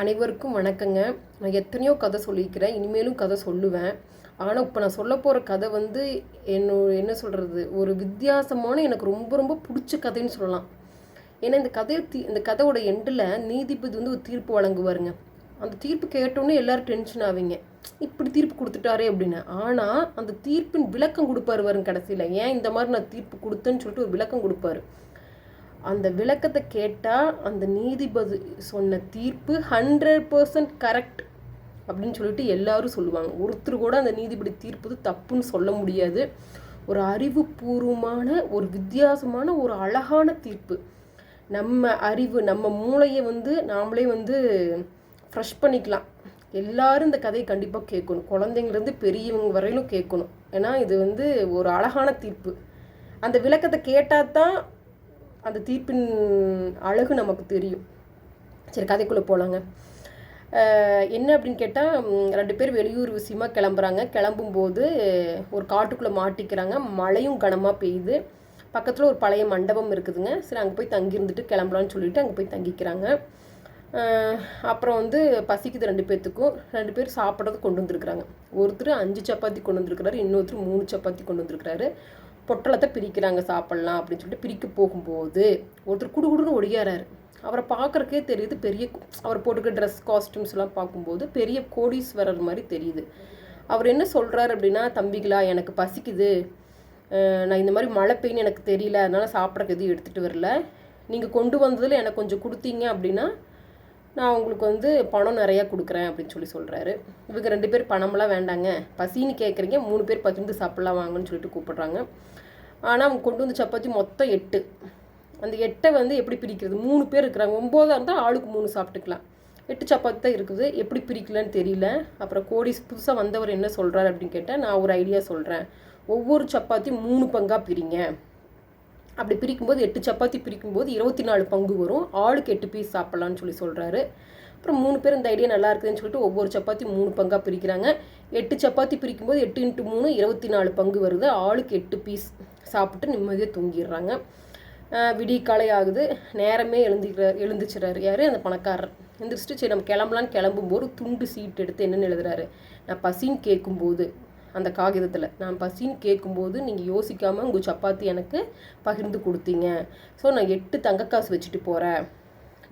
அனைவருக்கும் வணக்கங்க. நான் எத்தனையோ கதை சொல்லியிருக்கிறேன். இனிமேலும் கதை சொல்லுவேன். ஆனால் இப்போ நான் சொல்ல போகிற கதை வந்து என்னோட என்ன சொல்கிறது ஒரு வித்தியாசமான எனக்கு ரொம்ப ரொம்ப பிடிச்ச கதைன்னு சொல்லலாம். ஏன்னா இந்த கதையை தீ இந்த கதையோட எண்டில் நீதிபதி வந்து ஒரு தீர்ப்பு வழங்குவாருங்க. அந்த தீர்ப்பு கேட்டோன்னே எல்லாரும் டென்ஷன் ஆவீங்க. இப்படி தீர்ப்பு கொடுத்துட்டாரே அப்படின்னு. ஆனால் அந்த தீர்ப்பின் விளக்கம் கொடுப்பாரு வரும் கடைசியில். ஏன் இந்த மாதிரி நான் தீர்ப்பு கொடுத்தேன்னு சொல்லிட்டு ஒரு விளக்கம் கொடுப்பாரு. அந்த விளக்கத்தை கேட்டால் அந்த நீதிபதி சொன்ன தீர்ப்பு ஹண்ட்ரட் பர்சன்ட் கரெக்ட் அப்படின்னு சொல்லிட்டு எல்லாரும் சொல்லுவாங்க. ஒருத்தர் கூட அந்த நீதிபதி தீர்ப்பு தப்புன்னு சொல்ல முடியாது. ஒரு அறிவுபூர்வமான ஒரு வித்தியாசமான ஒரு அழகான தீர்ப்பு. நம்ம அறிவு நம்ம மூளையை வந்து நாமளே வந்து ஃப்ரெஷ் பண்ணிக்கலாம். எல்லாரும் இந்த கதையை கண்டிப்பாக கேட்கணும். குழந்தைங்கலேருந்து பெரியவங்க வரையிலும் கேட்கணும். ஏன்னா இது வந்து ஒரு அழகான தீர்ப்பு. அந்த விளக்கத்தை கேட்டால் தான் அந்த தீர்ப்பின் அழகு நமக்கு தெரியும். சரி கதைக்குள்ளே போகலாங்க என்ன அப்படின்னு கேட்டால் ரெண்டு பேர் வெளியூர் விஷயமா கிளம்புறாங்க. கிளம்பும்போது ஒரு காட்டுக்குள்ளே மாட்டிக்கிறாங்க. மழையும் கனமாக பெய்யுது. பக்கத்தில் ஒரு பழைய மண்டபம் இருக்குதுங்க. சரி அங்கே போய் தங்கி இருந்துட்டு கிளம்பலான்னு சொல்லிட்டு அங்கே போய் தங்கிக்கிறாங்க. அப்புறம் வந்து பசிக்குது ரெண்டு பேர்த்துக்கும் ரெண்டு பேர் சாப்பிட்றது கொண்டு வந்திருக்கிறாங்க. ஒருத்தர் அஞ்சு சப்பாத்தி கொண்டு வந்திருக்கிறாரு. இன்னொருத்தர் மூணு சப்பாத்தி கொண்டு வந்திருக்கிறாரு. பொட்டலத்தை பிரிக்கிறாங்க சாப்பிட்லாம் அப்படின்னு சொல்லிட்டு பிரிக்க போகும்போது ஒருத்தர் குடுகுடுன்னு ஒடியாராரு அவரை பார்க்குறக்கே தெரியுது பெரிய அவர் போட்டுக்க ட்ரெஸ் காஸ்டியூம்ஸ் எல்லாம் பார்க்கும்போது பெரிய கோடீஸ்வரர் மாதிரி தெரியுது. அவர் என்ன சொல்கிறாரு அப்படின்னா தம்பிகளா எனக்கு பசிக்குது. நான் இந்த மாதிரி மழை பெய்யுன்னு எனக்கு தெரியல. அதனால் சாப்பிட்றக்கு எதுவும் எடுத்துகிட்டு வரல. நீங்கள் கொண்டு வந்ததில் எனக்கு கொஞ்சம் கொடுத்தீங்க அப்படின்னா நான் உங்களுக்கு வந்து பணம் நிறையா கொடுக்குறேன் அப்படின்னு சொல்லி சொல்கிறாரு இவங்க ரெண்டு பேர் பணமெல்லாம் வேண்டாங்க. பசின்னு கேட்குறீங்க மூணு பேர் பகிர்ந்து சாப்பிட்லாம் வாங்கன்னு சொல்லிட்டு கூப்பிட்றாங்க. ஆனால் அவங்க கொண்டு வந்து சப்பாத்தி மொத்தம் எட்டு. அந்த எட்டை வந்து எப்படி பிரிக்கிறது? மூணு பேர் இருக்கிறாங்க. ஒம்போதாக இருந்தால் ஆளுக்கு மூணு சாப்பிட்டுக்கலாம். எட்டு சப்பாத்தி தான் இருக்குது. எப்படி பிரிக்கலன்னு தெரியல. அப்புறம் கோடி புதுசாக வந்தவர் என்ன சொல்கிறார் அப்படின்னு கேட்டால் நான் ஒரு ஐடியா சொல்கிறேன் ஒவ்வொரு சப்பாத்தியும் மூணு பங்காக பிரிங்க. அப்படி பிரிக்கும்போது எட்டு சப்பாத்தி பிரிக்கும்போது இருபத்தி நாலு பங்கு வரும். ஆளுக்கு எட்டு பீஸ் சாப்பிட்லான்னு சொல்லி சொல்கிறாரு அப்புறம் மூணு பேர் இந்த ஐடியா நல்லா இருக்குதுன்னு சொல்லிட்டு ஒவ்வொரு சப்பாத்தி மூணு பங்காக பிரிக்கிறாங்க. எட்டு சப்பாத்தி பிரிக்கும்போது எட்டு இன்ட்டு மூணு இருபத்தி நாலு பங்கு வருது. ஆளுக்கு எட்டு பீஸ் சாப்பிட்டு நிம்மதியாக தூங்கிடுறாங்க. விடிய காலை ஆகுது. நேரமே எழுந்திக்கிறார் எழுந்துச்சுறாரு யார்? அந்த பணக்காரர். எழுந்திரிச்சிட்டு சரி நம்ம கிளம்பலான்னு கிளம்பும்போது துண்டு சீட் எடுத்து என்னென்னு எழுதுறாரு. நான் பசின்னு கேட்கும்போது அந்த காகிதத்தில். நான் பசின்னு கேட்கும்போது நீங்கள் யோசிக்காமல் உங்கள் சப்பாத்தி எனக்கு பகிர்ந்து கொடுத்தீங்க. ஸோ நான் எட்டு தங்கக்காசு வச்சுட்டு போகிறேன்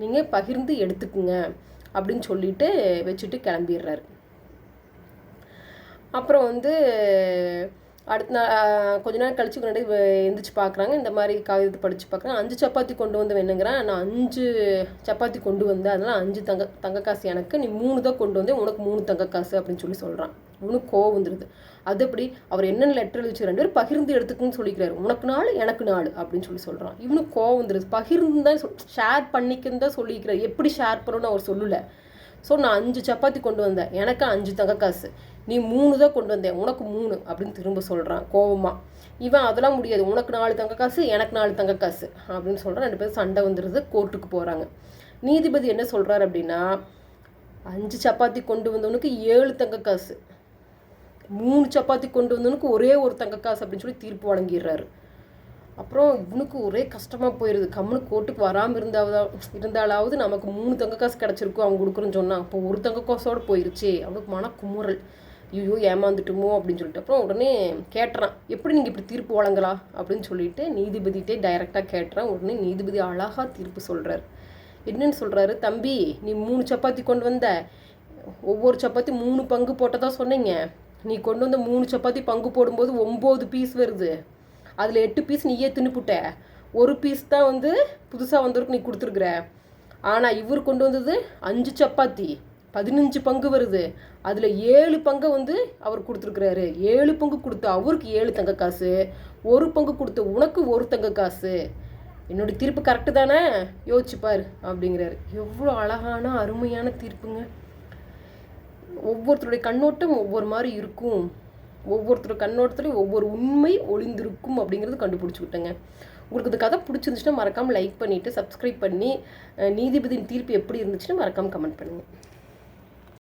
நீங்கள் பகிர்ந்து எடுத்துக்குங்க அப்படின்னு சொல்லிட்டு வச்சுட்டு கிளம்பிடுறாரு. அப்புறம் வந்து அடுத்த நாள் கொஞ்ச நாள் கழிச்சு முன்னாடி எந்திரிச்சு பார்க்குறாங்க இந்த மாதிரி காகிதத்தை படித்து பார்க்குறாங்க அஞ்சு சப்பாத்தி கொண்டு வந்து வேணுங்கிறேன் நான் அஞ்சு சப்பாத்தி கொண்டு வந்தேன். அதனால் அஞ்சு தங்க தங்க காசு எனக்கு. நீ மூணு தான் கொண்டு வந்தேன் உனக்கு மூணு தங்க காசு அப்படின்னு சொல்லி சொல்கிறான் இவனுக்கு கோவம் வந்துடுது அது எப்படி? அவர் என்னென்ன லெட்டர் எழுதிச்சு ரெண்டு பேரும் பகிர்ந்து எடுத்துக்குன்னு சொல்லிக்கிறாரு. உனக்கு நாள் எனக்கு நாள் அப்படின்னு சொல்லி சொல்கிறான் இவனுக்கு கோவம் வந்துடுது பகிர்ந்து தான் ஷேர் பண்ணிக்குன்னு தான் சொல்லிக்கிறார். எப்படி ஷேர் பண்ணணும்னு அவர் சொல்லலை. ஸோ நான் அஞ்சு சப்பாத்தி கொண்டு வந்தேன். எனக்கு அஞ்சு தங்க காசு. நீ மூணு தான் கொண்டு வந்தேன். உனக்கு மூணு அப்படின்னு திரும்ப சொல்கிறான் கோபமாக இவன் அதெல்லாம் முடியாது. உனக்கு நாலு தங்க காசு எனக்கு நாலு தங்க காசு அப்படின்னு சொல்கிறான் ரெண்டு பேரும் சண்டை வந்துடுது கோர்ட்டுக்கு போகிறாங்க நீதிபதி என்ன சொல்கிறார் அப்படின்னா அஞ்சு சப்பாத்தி கொண்டு வந்தவனுக்கு ஏழு தங்க காசு. மூணு சப்பாத்தி கொண்டு வந்தவனுக்கு ஒரே ஒரு தங்க காசு அப்படின்னு சொல்லி தீர்ப்பு வழங்கிடுறாரு. அப்புறம் இவனுக்கு ஒரே கஷ்டமாக போயிடுது கம்முனு கோர்ட்டுக்கு வராமல் இருந்தாவதா இருந்தாலாவது நமக்கு மூணு தங்க காசு கிடச்சிருக்கும் அவங்க கொடுக்குறேன்னு சொன்னான் அப்போ ஒரு தங்க காசோடு போயிருச்சு அவனுக்கு மன குமுறல் ஐயோ ஏமாந்துட்டுமோ அப்படின்னு சொல்லிட்டு. அப்புறம் உடனே கேட்டுறான் எப்படி நீங்கள் இப்படி தீர்ப்பு வழங்கலா? அப்படின்னு சொல்லிட்டு நீதிபதிகிட்டே டைரெக்டாக கேட்டுறான். உடனே நீதிபதி அழகாக தீர்ப்பு சொல்கிறார் என்னன்னு சொல்கிறாரு தம்பி நீ மூணு சப்பாத்தி கொண்டு வந்த ஒவ்வொரு சப்பாத்தி மூணு பங்கு போட்டதாக சொன்னீங்க. நீ கொண்டு வந்த மூணு சப்பாத்தி பங்கு போடும்போது ஒம்பது பீஸ் வருது. அதில் எட்டு பீஸ் நீயே தின்னுப்புட்ட ஒரு பீஸ் தான் வந்து புதுசாக வந்தவருக்கு நீ கொடுத்துருக்குற. ஆனால் இவர் கொண்டு வந்தது அஞ்சு சப்பாத்தி பதினஞ்சு பங்கு வருது. அதில் ஏழு பங்கை வந்து அவர் கொடுத்துருக்குறாரு. ஏழு பங்கு கொடுத்த அவருக்கு ஏழு தங்க காசு ஒரு பங்கு கொடுத்த உனக்கு ஒரு தங்க காசு. என்னோடய தீர்ப்பு கரெக்டு தானே? யோசிச்சுப்பார் அப்படிங்கிறாரு. எவ்வளோ அழகான அருமையான தீர்ப்புங்க. ஒவ்வொருத்தருடைய கண்ணோட்டம் ஒவ்வொரு மாதிரி இருக்கும். ஒவ்வொருத்தர் கண்ணோட்டத்துலையும் ஒவ்வொரு உண்மை ஒளிந்திருக்கும் அப்படிங்கிறது கண்டுபிடிச்சிக்கிட்டேங்க. உங்களுக்கு இந்த கதை பிடிச்சிருந்துச்சுன்னா மறக்காமல் லைக் பண்ணிவிட்டு சப்ஸ்கிரைப் பண்ணி நீதிபதியின் தீர்ப்பு எப்படி இருந்துச்சுன்னு மறக்காமல் கமெண்ட் பண்ணுங்கள்